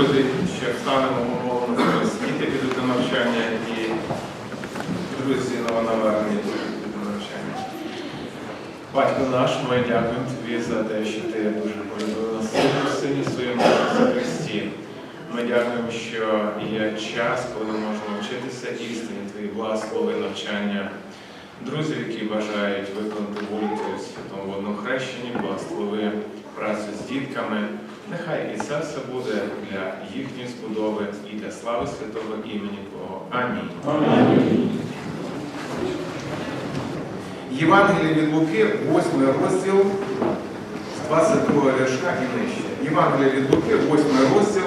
друзі, ще встанемо умовно. Діти підуть на навчання і друзі новонавернені підуть на навчання. Батько наш, ми дякуємо тобі за те, що ти дуже полюбив нас в сині своєму Христі. Ми дякуємо, що є час, коли можемо вчитися істині твої благослови навчання. Друзів, які бажають виконати волю святому водному хрещенні, благослови працю з дітками. Нехай і це все буде для їхньої сподоби і для слави святого імені Твого. Амінь. Євангеліє від Луки, 8 розділ 22 вірша і нижче. Євангеліє від Луки, 8 розділ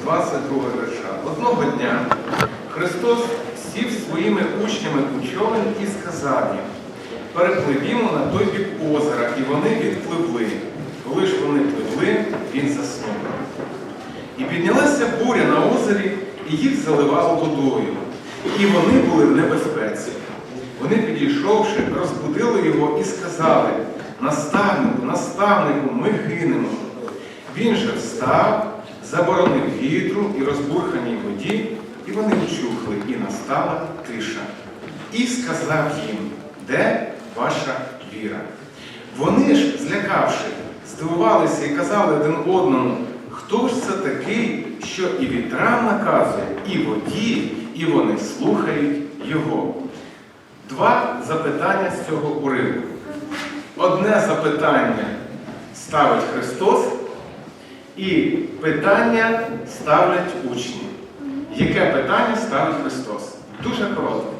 з 22 вірша. Одного дня Христос сів своїми учнями у човен і сказав їм, перепливімо на той бік озера, і вони відпливли. Коли ж вони пливли, він заснув. І піднялася буря на озері, і їх заливало водою. І вони були в небезпеці. Вони, підійшовши, розбудили його і сказали: Наставнику, наставнику, ми гинемо. Він же встав, заборонив вітру і розбурханій воді, і вони вчухли, і настала тиша. І сказав їм, де ваша віра? Вони ж, злякавши, здивувалися і казали один одному, хто ж це такий, що і вітрам наказує, і воді, і вони слухають його. Два запитання з цього уривку. Одне запитання ставить Христос, і питання ставлять учні. Яке питання ставить Христос? Дуже коротко.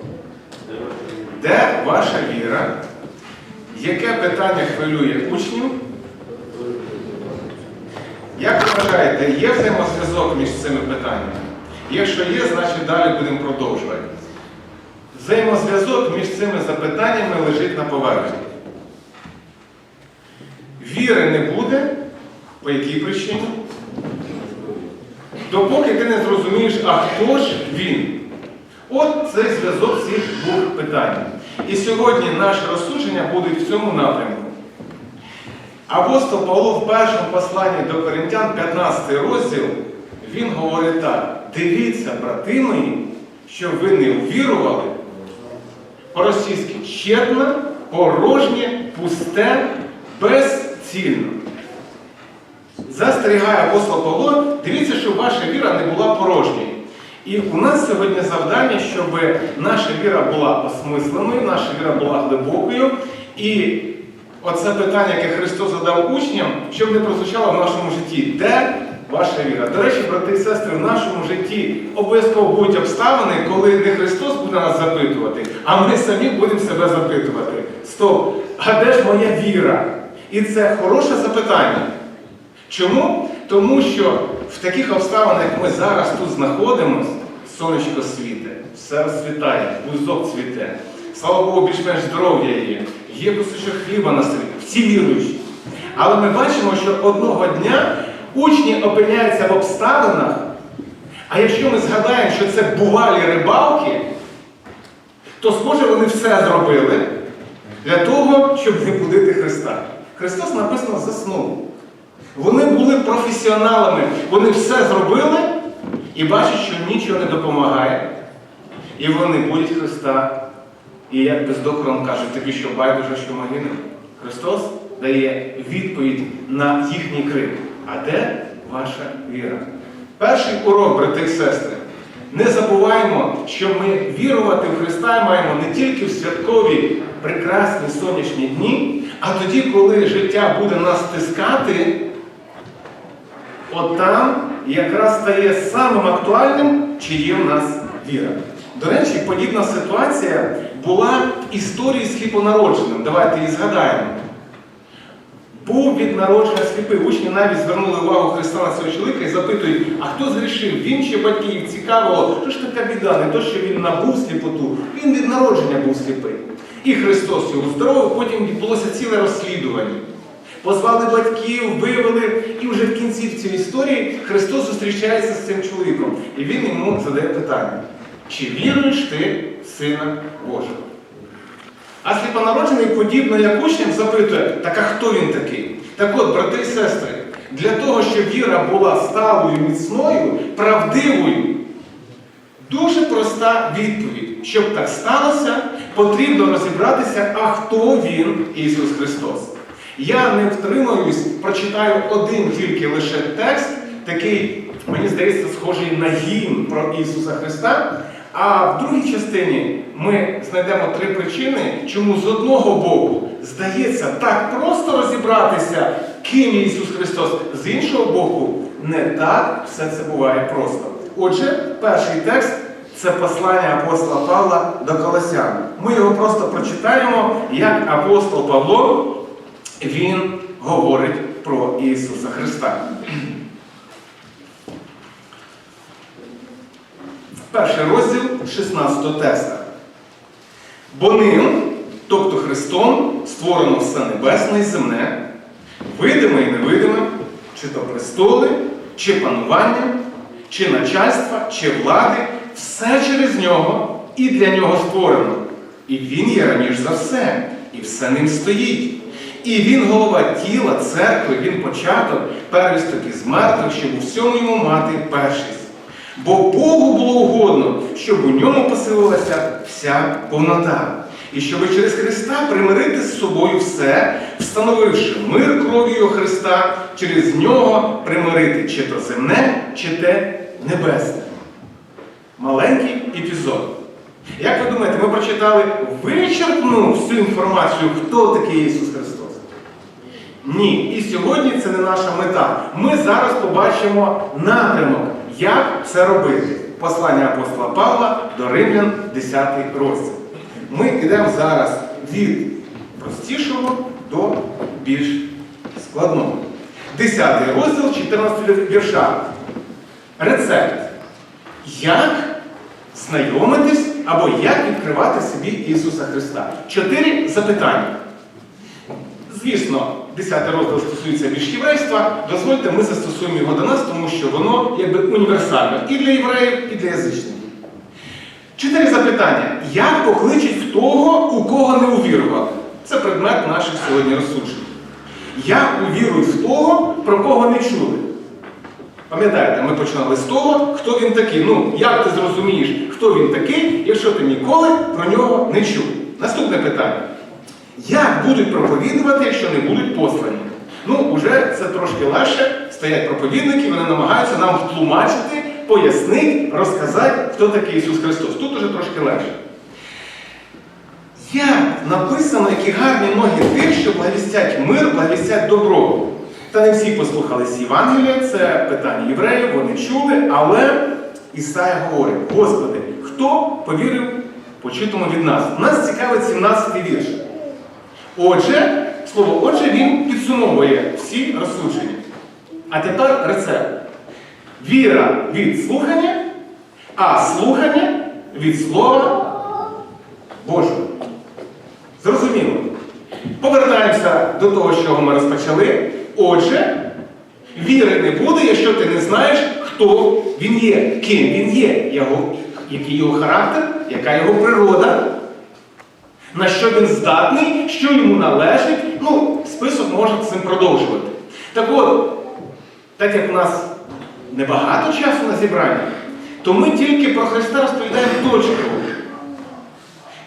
Де ваша віра? Яке питання хвилює учнів? Як ви вважаєте, є взаємозв'язок між цими питаннями? Якщо є, значить далі будемо продовжувати. Взаємозв'язок між цими запитаннями лежить на поверхні. Віри не буде, по якій причині? Допоки ти не зрозумієш, а хто ж він? От цей зв'язок цих двох питань. І сьогодні наше розсудження буде в цьому напрямку. Апостол Павло в першому посланні до Коринтян, 15 розділ, він говорить так: дивіться, брати мої, що ви не увірували по-російськи щедно, порожнє, пусте, безцільно. Застерігає апостол Павло, дивіться, щоб ваша віра не була порожньою. І у нас сьогодні завдання, щоб наша віра була осмисленою, наша віра була глибокою. І оце питання, яке Христос задав учням, щоб не прозвучало в нашому житті. Де ваша віра? До речі, брати і сестри, в нашому житті обов'язково будуть обставини, коли не Христос буде нас запитувати, а ми самі будемо себе запитувати. Стоп, а де ж моя віра? І це хороше запитання. Чому? Тому що в таких обставинах, як ми зараз тут знаходимося, сонечко світе, все розцвітає, бузок цвіте. Слава Богу, більш-менш здоров'я є, є кусочок хліба на столі, всі віруючі. Але ми бачимо, що одного дня учні опиняються в обставинах, а якщо ми згадаємо, що це бувалі рибалки, то схоже вони все зробили для того, щоб не будити Христа. Христос написано заснув. Вони були професіоналами, вони все зробили і бачать, що нічого не допомагає. І вони будуть Христа. І як бездокором кажуть, тобі що байдуже, що ми. Христос дає відповідь на їхній крик. А де ваша віра? Перший урок, брати і сестри. Не забуваємо, що ми вірувати в Христа маємо не тільки в святкові прекрасні сонячні дні, а тоді, коли життя буде нас стискати. От там якраз стає самим актуальним, чи є в нас віра. До речі, подібна ситуація була в історії з хіпонародженим. Давайте її згадаємо. Був від народження сліпий. Учні навіть звернули увагу Христа на цього чоловіка і запитують, а хто згрішив? Він чи батьки? Їх цікавило, що ж така біда, не то, що він набув сліпоту, він від народження був сліпий. І Христос його здоровив, потім відбулося ціле розслідування. Позвали батьків, вивели, і вже в кінці цій історії Христос зустрічається з цим чоловіком. І він йому задає питання: чи віруєш ти Сина Божого? А сліпонароджений, подібно як учням, запитує, так а хто він такий? Так от, брати і сестри, для того, щоб віра була сталою, міцною, правдивою. Дуже проста відповідь. Щоб так сталося, потрібно розібратися, а хто він, Ісус Христос. Я не втримаюсь, прочитаю один тільки лише текст, такий, мені здається, схожий на гімн про Ісуса Христа. А в другій частині ми знайдемо три причини, чому з одного боку здається так просто розібратися, ким Ісус Христос, з іншого боку, не так все це буває просто. Отже, перший текст це послання апостола Павла до Колосян. Ми його просто прочитаємо, як апостол Павло він говорить про Ісуса Христа. Перший розділ 16 текста. Бо ним, тобто Христом, створено все небесне і земне, видиме і невидиме, чи то престоли, чи панування, чи начальства, чи влади, все через нього і для нього створено. І він є раніш за все, і все ним стоїть. І він голова тіла, церкви, він початок, первісток із мертвих, щоб у всьому йому мати першість. Бо Богу було угодно, щоб у ньому поселилася вся повнота. І щоб через Христа примирити з собою все, встановивши мир кров'ю Христа, через нього примирити чи то земне, чи те небесне. Маленький епізод. Як ви думаєте, ми прочитали вичерпну всю інформацію, хто такий Ісус Христос? Ні. І сьогодні це не наша мета. Ми зараз побачимо напрямок, як це робити. Послання апостола Павла до Римлян, 10 розділ. Ми йдемо зараз від простішого до більш складного. 10 розділ, 14 вірша. Рецепт. Як знайомитись або як відкривати собі Ісуса Христа? Чотири запитання. Звісно, 10 розділ стосується більш єврейства. Дозвольте, ми застосуємо його до нас, тому що воно якби універсальне і для євреїв, і для язичників. Чотири запитання. Як покличуть того, у кого не увірували? Це предмет наших сьогодні розсуджень. Як увірують в того, про кого не чули? Пам'ятаєте, ми починали з того, хто він такий. Ну, як ти зрозумієш, хто він такий, якщо ти ніколи про нього не чув? Наступне питання. Як будуть проповідувати, якщо не будуть послані? Ну, вже це трошки легше. Стоять проповідники, вони намагаються нам втлумачити, пояснити, розказати, хто такий Ісус Христос. Тут уже трошки легше. Як написано, які гарні ноги тих, що благовістять мир, благовістять добро. Та не всі послухались Євангелія, це питання євреїв, вони чули, але Ісая говорить: Господи, хто повірив почутому від нас? Нас цікавить 17-й вірш. Отже, слово отже, він підсумовує всі розсудження. А тепер рецепт. Віра від слухання, а слухання від Слова Божого. Зрозуміло. Повертаємося до того, з чого ми розпочали. Отже, віри не буде, якщо ти не знаєш, хто він є, ким він є, його, який його характер, яка його природа, на що він здатний, що йому належить. Ну, список можна цим продовжувати. Так от, так як у нас небагато часу на зібрання, то ми тільки про Христа розповідаємо точково.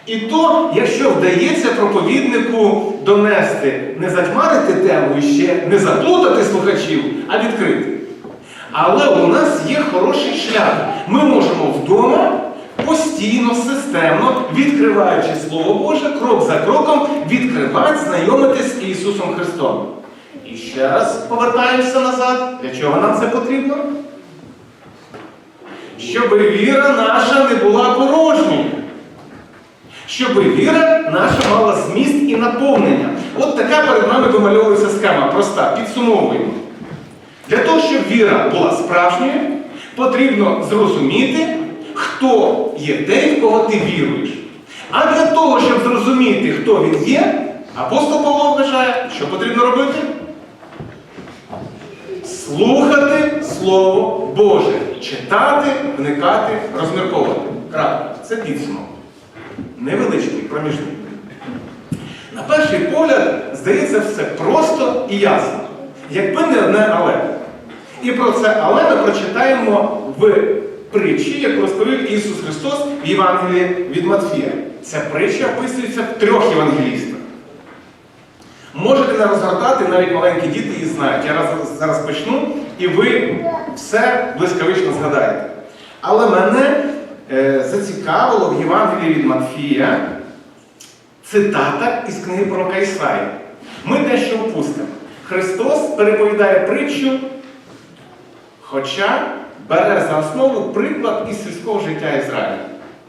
І то, якщо вдається проповіднику донести, не затьмарити тему і ще не заплутати слухачів, а відкрити. Але у нас є хороший шлях. Ми можемо вдома постійно, системно, відкриваючи Слово Боже, крок за кроком, відкривати, знайомитись з Ісусом Христом. І ще раз повертаємося назад. Для чого нам це потрібно? Щоб віра наша не була порожньою. Щоб віра наша мала зміст і наповнення. От така перед нами вимальовується схема, проста, підсумовуємо. Для того, щоб віра була справжньою, потрібно зрозуміти, хто є той, в кого ти віруєш. А для того, щоб зрозуміти, хто він є, апостол Павло вважає, що потрібно робити? Слухати Слово Боже, читати, вникати, розмірковувати. Крапка. Це підсумок. Невеличкий, проміжний. На перший погляд, здається, все просто і ясно. Якби не одне але. І про це але ми прочитаємо в притчі, яку розповів Ісус Христос в Євангелії від Матфія. Ця притча описується в трьох євангелістах. Можете не розгортати, навіть маленькі діти її знають. Я раз- зараз почну, і ви все блискавично згадаєте. Але мене е, зацікавило в Євангелії від Матфія цитата із книги пророка Ісаї. Ми дещо впустимо. Христос переповідає притчу, хоча бере за основу приклад із сільського життя Ізраїля.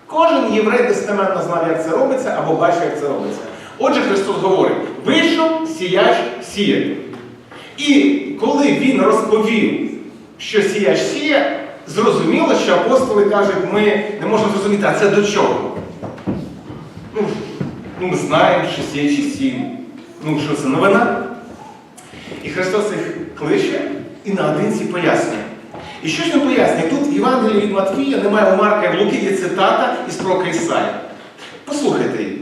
Кожен єврей достеменно знав, як це робиться, або бачив, як це робиться. Отже, Христос говорить: вийшов сіяч сіяти. І коли він розповів, що сіяч сіє, зрозуміло, що апостоли кажуть, ми не можемо зрозуміти, а це до чого? Ну, ну ми знаємо, що сіячі сіють. Ну, що це новина? І Христос їх кличе і наодинці пояснює. І що ж він пояснює? Тут в Євангелії від Матфія немає у Марка і в Луки, є цитата із пророка Ісаї. Послухайте її.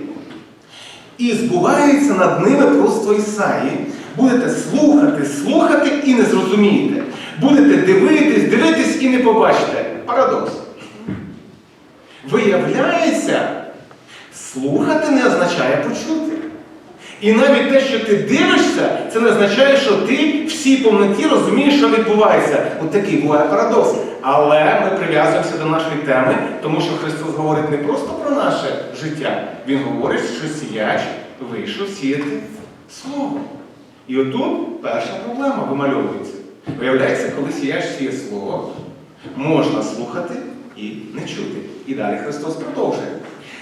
І збувається над ними просто Ісаї. Будете слухати, слухати і не зрозумієте. Будете дивитись, дивитись і не побачите. Парадокс. Виявляється, слухати не означає почути. І навіть те, що ти дивишся, це не означає, що ти в всій повноті розумієш, що відбувається. От такий буває парадокс. Але ми прив'язуємося до нашої теми, тому що Христос говорить не просто про наше життя, Він говорить, що сіяч вийшов сіяти слово. І отут перша проблема вимальовується. Виявляється, коли сіяч сіє слово, можна слухати і не чути. І далі Христос продовжує.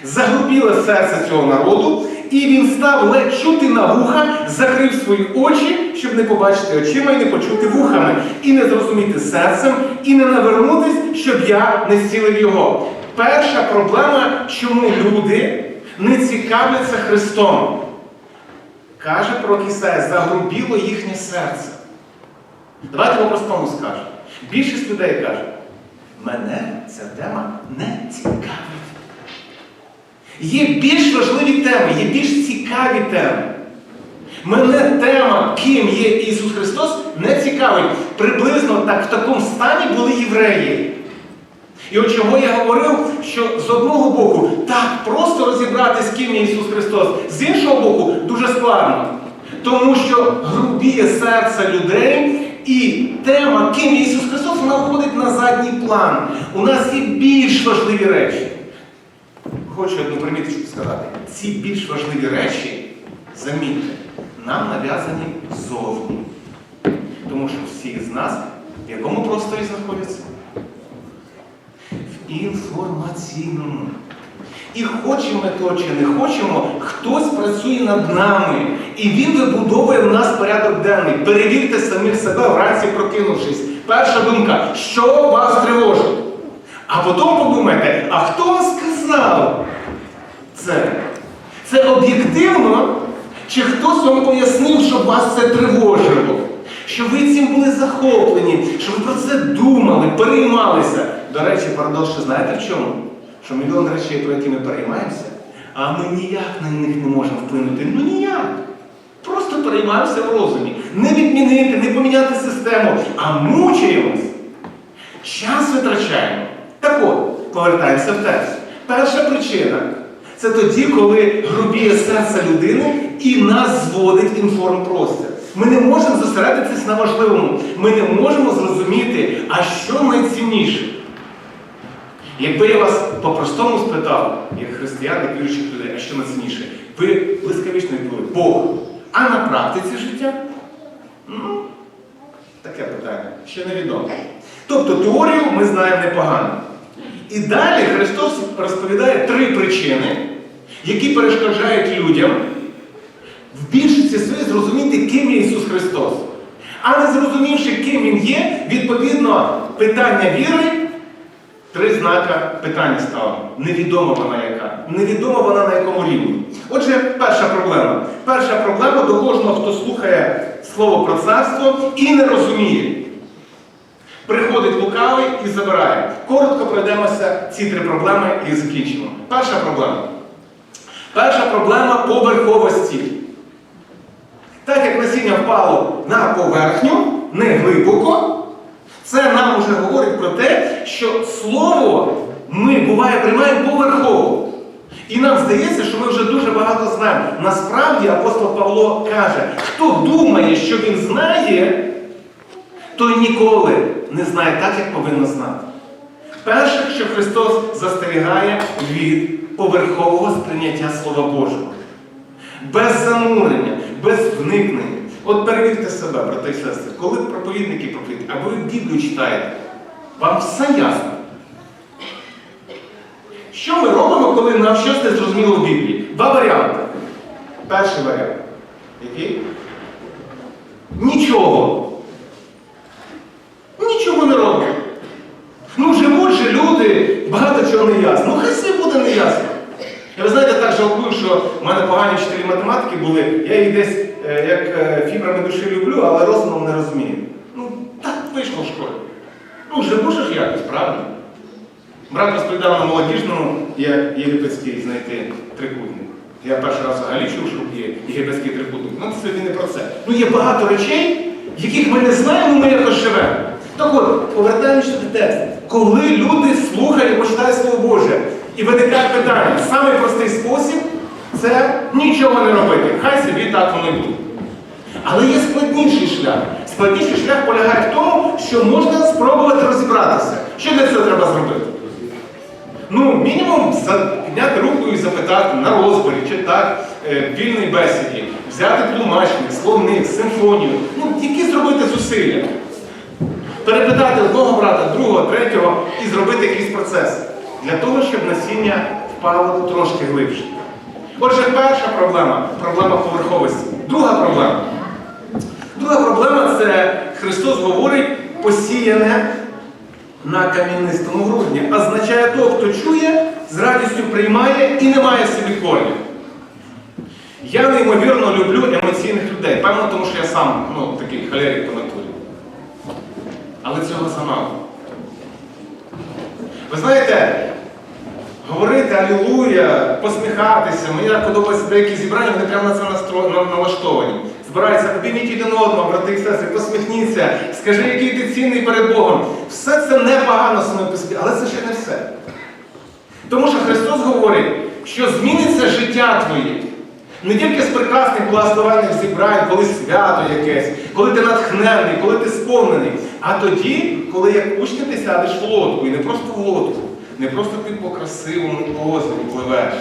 Загрубіле серце цього народу, і він став ледь чути на вуха, закрив свої очі, щоб не побачити очима і не почути вухами, і не зрозуміти серцем, і не навернутись, щоб я не зцілив його. Перша проблема, чому люди не цікавляться Христом. Каже про Ісая, загрубіло їхнє серце. Давайте по-простому скажемо. Більшість людей каже, мене ця тема не цікавить. Є більш важливі теми, є більш цікаві теми. Мене тема, ким є Ісус Христос, не цікавить. Приблизно так в такому стані були євреї. І от чого я говорив, що з одного боку так просто розібратися, ким є Ісус Христос, з іншого боку, дуже складно. Тому що грубіє серце людей і тема, ким є Ісус Христос, вона виходить на задній план. У нас є більш важливі речі. Хочу одну приміточку сказати. Ці більш важливі речі, замітьте, нам нав'язані ззовні. Тому що всі з нас в якому просторі знаходяться? В інформаційному. І хочемо ми то чи не хочемо, хтось працює над нами. І він вибудовує в нас порядок денний. Перевірте самих себе вранці прокинувшись. Перша думка, що вас тривожить? А потім подумайте, а хто вам сказав це? Це об'єктивно? Чи хтось вам пояснив, щоб вас це тривожило? Що ви цим були захоплені, що ви про це думали, переймалися. До речі, парадокс, що знаєте в чому? Що мільйон речей, про які ми переймаємося, а ми ніяк на них не можемо вплинути. Ну ніяк. Просто переймаємося в розумі. Не відмінити, не поміняти систему, а мучаємось. Час витрачаємо. Так от, повертаємося в текст. Перша причина це тоді, коли грубіє серце людини і нас зводить інформпростір. Ми не можемо зосередитись на важливому. Ми не можемо зрозуміти, а що найцінніше. Якби я вас по-простому спитав, як християн, як віруючих людей, а що найцінніше, ви блискавично відповіли Бог. А на практиці життя? Ну, таке питання, ще невідомо. Тобто теорію ми знаємо непогано. І далі Христос розповідає три причини, які перешкоджають людям в більшості своїй зрозуміти, ким є Ісус Христос. А не зрозумівши, ким Він є, відповідно, питання віри, три знака питання ставимо. Невідома вона яка. Невідома вона на якому рівні. Отже, перша проблема. Перша проблема до кожного, хто слухає слово про царство і не розуміє. Приходить лукавий і забирає. Коротко пройдемося ці три проблеми і закінчимо. Перша проблема. Перша проблема поверховості. Так як насіння впало на поверхню, не глибоко, це нам уже говорить про те, що слово ми буває приймаємо поверхово. І нам здається, що ми вже дуже багато знаємо. Насправді апостол Павло каже, хто думає, що він знає, той ніколи не знає так, як повинно знати. Перше, що Христос застерігає від поверхового сприйняття Слова Божого. Без занурення, без вникнення. От перевірте себе, брати і сестри, коли проповідники проповідують, або ви Біблію читаєте, вам все ясно. Що ми робимо, коли нам щось не зрозуміло в Біблії? Два варіанти. Перший варіант. Який? Нічого не робимо. Ну, живуть же люди, чого не ясно. Ну, хай все буде не ясно. І ви знаєте, так жалкую, що в мене погані вчителі математики були, я їх десь е, як е, фібрами душі люблю, але розумом не розумію. Ну, так вийшло в школі. Ну, живу ж якось, правильно? Брат розповідав на молодіжному, як єгипетський знайти трикутник. Я перший раз взагалі чув, що є єгипетський трикутник. Ну, це не про це. Ну, є багато речей, яких ми не знаємо, ми якось живемо. Так от, повертаємося до тексту. Коли люди слухають, і почитають Слово Боже, і виникає питання, самий простий спосіб це нічого не робити. Хай собі так воно і буде. Але є складніший шлях. Складніший шлях полягає в тому, що можна спробувати розібратися. Що для цього треба зробити? Ну, мінімум підняти руку і запитати на розборі, чи так, е, вільній бесіді, взяти тлумачник, словник, симфонію. Ну, які зробити зусилля. Перепитати одного брата, другого, третього і зробити якийсь процес. Для того, щоб насіння впало трошки глибше. Отже, перша проблема проблема поверховості. Друга проблема. Друга проблема це Христос говорить посіяне на кам'янистому грудні. Означає того, хто чує, з радістю приймає і не має собі корня. Я неймовірно люблю емоційних людей. Певно, тому що я сам ну, такий холерик Цього замало. Ви знаєте, говорити Алілуя, посміхатися, мені так подобаються деякі зібрання, вони прямо на це налаштовані. Збираються, обійміть один одного, брати і сестри, посміхніться, скажи, який ти цінний перед Богом. Все це непогано саме по собі, але це ще не все. Тому що Христос говорить, що зміниться життя твоє. Не тільки з прекрасних благословенних зібрань, коли свято якесь, коли ти натхнений, коли ти сповнений. А тоді, коли як учня ти сядеш в лодку, і не просто в лодку, не просто ти по красивому озері пливеш.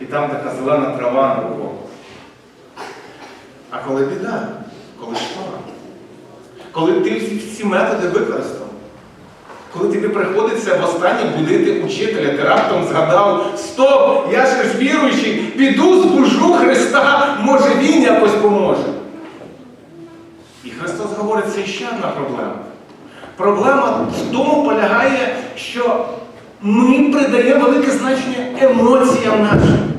І там така зелена трава навколо. А коли біда, коли школа, коли ти всі, всі методи використав, коли тобі приходиться востаннє будити учителя, ти раптом згадав, стоп, я ж віруючий, піду збужу Христа, може Він якось поможе. І Христос говорить, це ще одна проблема. Проблема в тому полягає, що ми придаємо велике значення емоціям нашим.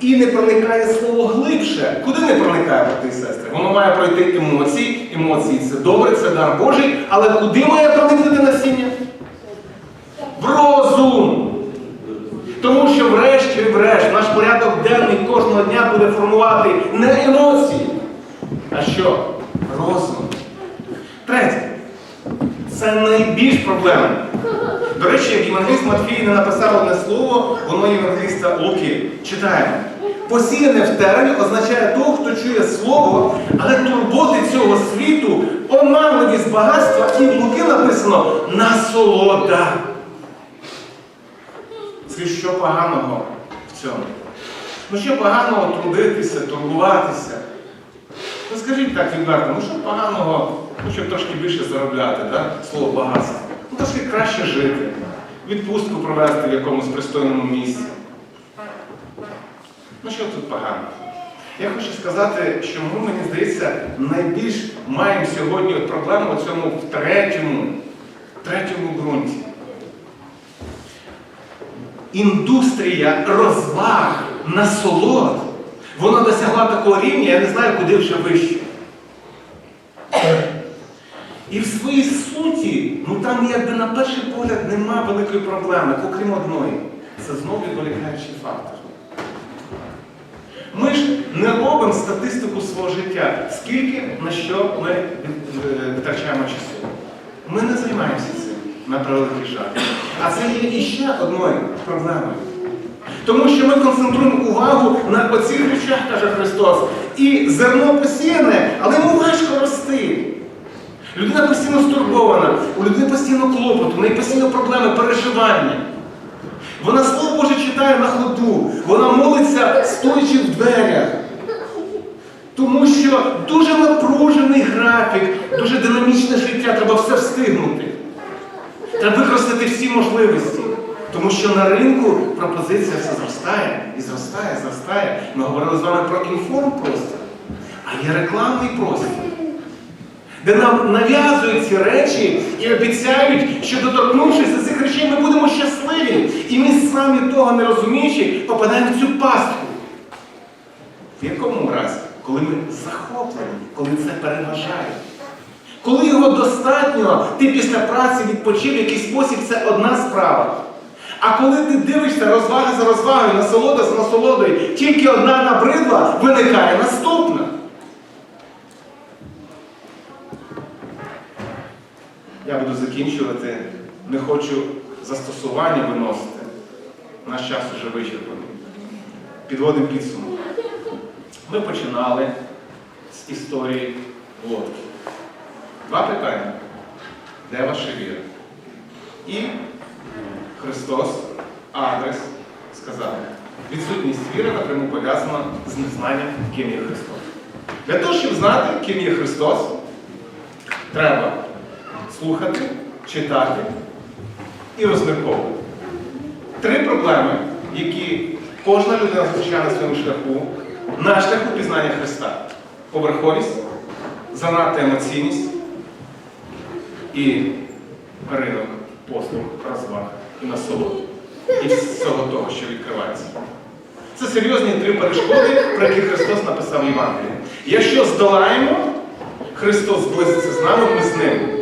І не проникає слово глибше. Куди не проникає, брати і сестри? Воно має пройти емоції. Емоції це добре, це дар Божий, але куди має проникнути насіння? В розум. Тому що врешті-врешт наш порядок денний кожного дня буде формувати не емоції, а що? Розум. Третє. Це найбільш проблема. До речі, євангеліст Матфій не написав одне слово, воно євангеліста Луки. Читаємо. Посіяне в терені означає того, хто чує слово, але турботи цього світу, оманливість багатства, і в Луки написано насолода. Це що поганого в цьому? Ну що поганого трудитися, турбуватися? Ну скажіть так відверто, ну що поганого, ну щоб трошки більше заробляти, да? слово багатство. Ну трошки краще жити, відпустку провести в якомусь пристойному місці. Ну що тут погано? Я хочу сказати, що ми, мені здається, найбільш маємо сьогодні проблему у цьому в третьому, третьому ґрунті. Індустрія розваг, насолод, вона досягла такого рівня, я не знаю, куди вже вище. І в своїй ну там якби на перший погляд нема великої проблеми, окрім одної. Це знову відволікаючий фактор. Ми ж не робимо статистику свого життя, скільки на що ми е, витрачаємо часу. Ми не займаємося цим на превеликий жаль. А це є іще одною проблемою. Тому що ми концентруємо увагу на оцих речах, каже Христос. І зерно посіяне, але йому важко рости. Людина постійно стурбована, у людини постійно клопот, у неї постійно проблеми, переживання. Вона Слово Боже читає на ходу, вона молиться, стоячи в дверях. Тому що дуже напружений графік, дуже динамічне життя, треба все встигнути. Треба використати всі можливості. Тому що на ринку пропозиція все зростає і зростає, зростає. Ми говорили з вами про інформпростір, а є рекламний простір, де нам нав'язують ці речі і обіцяють, що доторкнувшись до цих речей, ми будемо щасливі. І ми самі того не розуміючи, попадаємо в цю пастку. В якому разі? Коли ми захоплені, коли це переважає. Коли його достатньо, ти після праці відпочив в якийсь спосіб, це одна справа. А коли ти дивишся розвага за розвагою, насолода за насолодою, тільки одна набридла, виникає наступна. Я буду закінчувати. Не хочу застосування виносити. Наш час уже вичерпаний. Підводимо підсумок. Ми починали з історії лодки. Два питання. Де ваша віра? І Христос, адрес, сказав. Відсутність віри напряму пов'язана з незнанням, ким є Христос. Для того, щоб знати, ким є Христос, треба слухати, читати і розмірковувати. Три проблеми, які кожна людина зустрічає на своєму шляху, на шляху пізнання Христа. Поверховість, занадта емоційність і ринок послуг, розваг і насолод. І всього того, що відкривається. Це серйозні три перешкоди, про які Христос написав в Євангелії. Якщо здолаємо, Христос зблизиться з нами, ми з ним.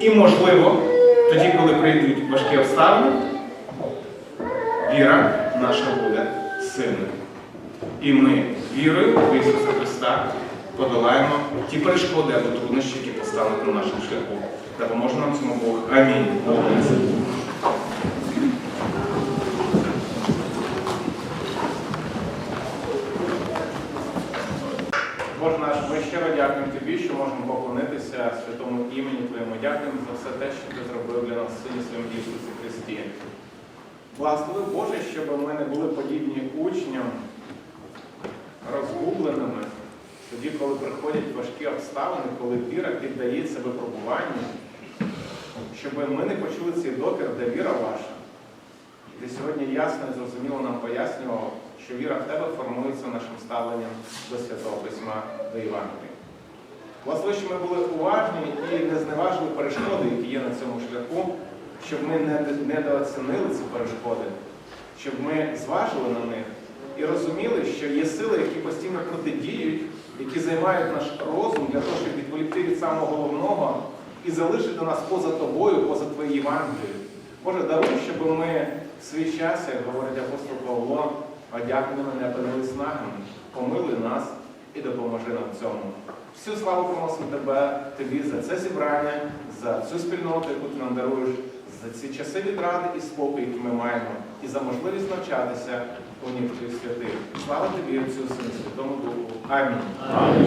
І можливо, тоді, коли прийдуть важкі обставини, віра наша буде сильною. І ми вірою в Ісуса Христа подолаємо ті перешкоди або труднощі, які постануть на нашому шляху. Допоможе нам цьому Бог. Амінь. Молимося. Боже наш, ми щиро дякуємо Тобі, що можемо поклонитися святому імені Твоєму. Дякуємо за все те, що Ти зробив для нас Сині своєму Ісусі Христі. Благослови Боже, щоб ми не були подібні учням, розгубленими, тоді, коли приходять важкі обставини, коли віра піддається випробуванню, щоб ми не почули цей докір, де віра ваша. Ти сьогодні ясно і зрозуміло нам пояснював, що віра в тебе формується нашим ставленням до Святого Письма, до Євангелія. Власне, що ми були уважні і не зневажили перешкоди, які є на цьому шляху, щоб ми не недооцінили ці перешкоди, щоб ми зважили на них і розуміли, що є сили, які постійно протидіють, які займають наш розум для того, щоб відволікти від самого головного і залишити нас поза тобою, поза твоєю Євангелією. Боже, даруй, щоб ми в свій час, як говорить апостол Павло, одягнені не опинились нагами, помили нас і допоможи нам в цьому. Всю славу приносимо тебе, тобі за це зібрання, за цю спільноту, яку ти нам даруєш, за ці часи відради і спокій, які ми маємо, і за можливість навчатися у ніх святих. Слава тобі, Отцю, Сину, Святому Духу. Амінь.